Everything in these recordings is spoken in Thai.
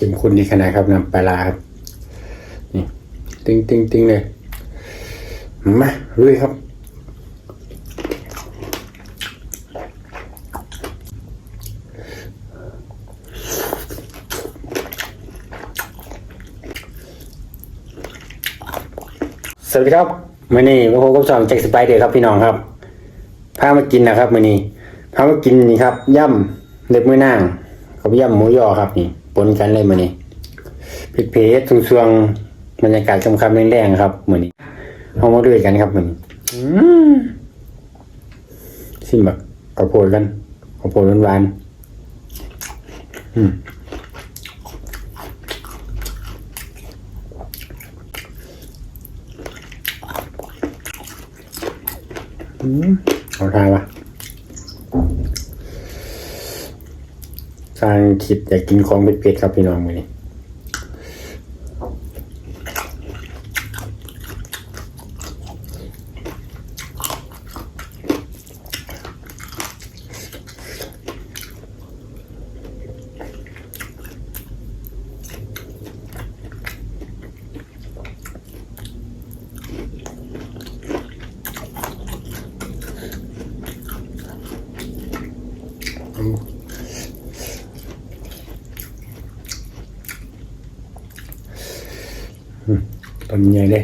เข้มข้นดีขนาดครับน้ำปลาครับนี่ติ้งติ้งติ้งเลยมาลุยครับสวัสดีครับมื่อนี้พวกผมกับสองแจ็คสไปเดอร์ครับพี่น้องครับพามากินนะครับมื่อนี้พามากินนี่ครับย่ำเล็บมือนางกับย่ำหมูยอครับนี่ ปนกันเลยมือนี้เผ็ดเผ็ดๆสวงบรรยากาศคำคำๆแรงๆครับมือนี้เอามาด้วยกันครับมือนี้ชิมแบบข้าวโพดกันข้าวโพดหวานๆอืมอืมเอาทานปะ สร้างคิดอยากกินของเผ็ดๆครับพี่น้องมื่อนี้ ต้นให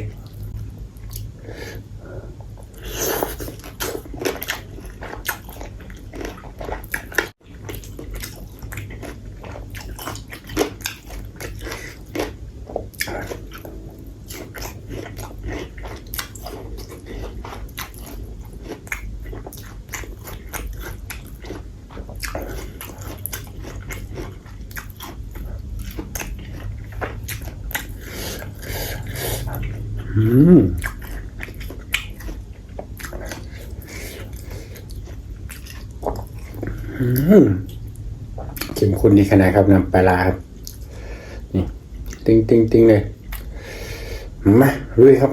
เลยอืมข้มข้นดีขนาดครับน้ำปลาร้าครับนี่ติ้งติ้งติ้งเลยมาลุยครับ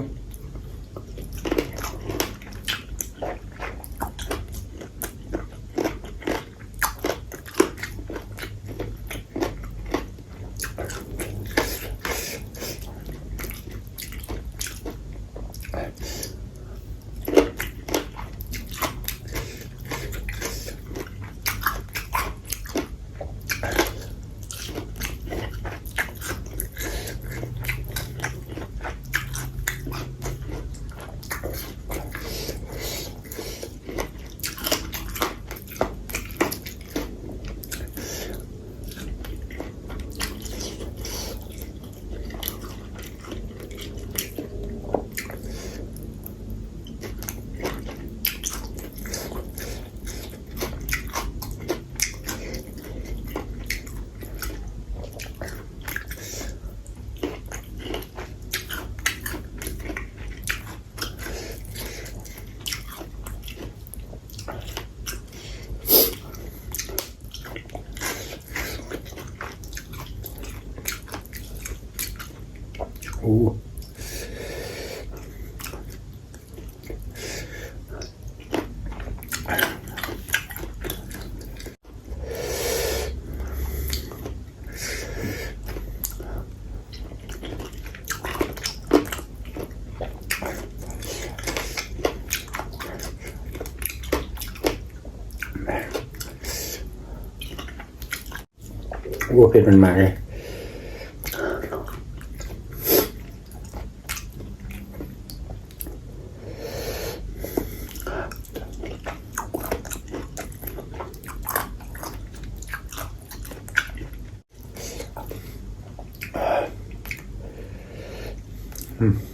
โอ้โหเผ็ดมันมาเลย อ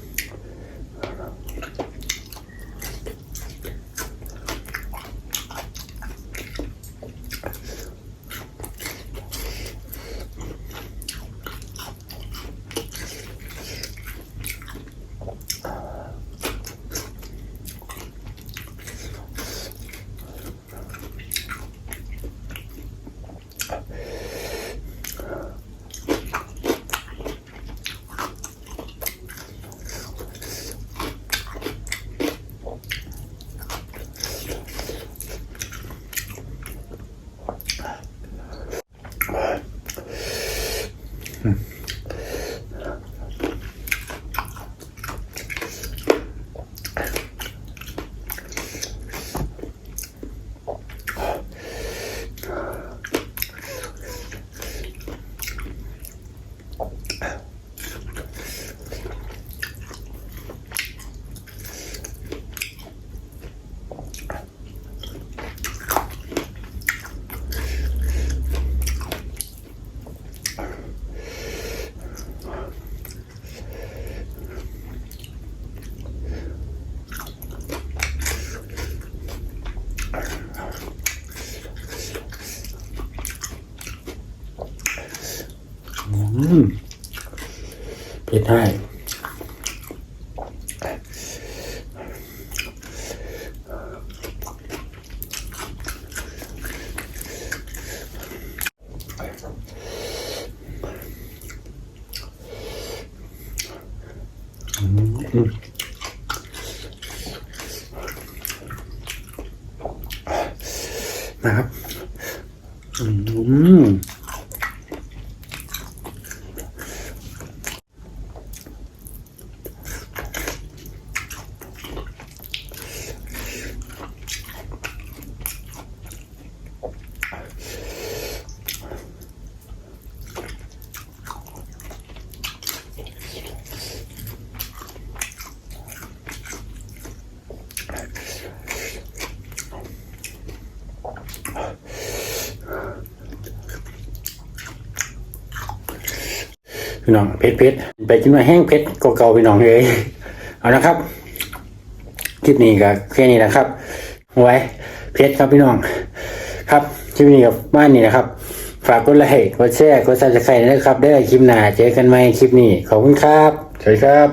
เผ็ดให้อืมมาครับ อืม พี่น้องเพชรเพชรไปกินมาแห้งเพชรเก่าพี่น้องเลยเอานะครับคลิปนี้ก็แค่นี้นะครับไว้เพชรครับพี่น้อง ครับคลิปนี้กับบ้านนี้นะครับ ฝากกดไลค์กดแชร์กดซับสไครต์นะครับได้คลิปหน้าเจอกันใหม่คลิปนี้ขอบคุณครับสวัสดีครับ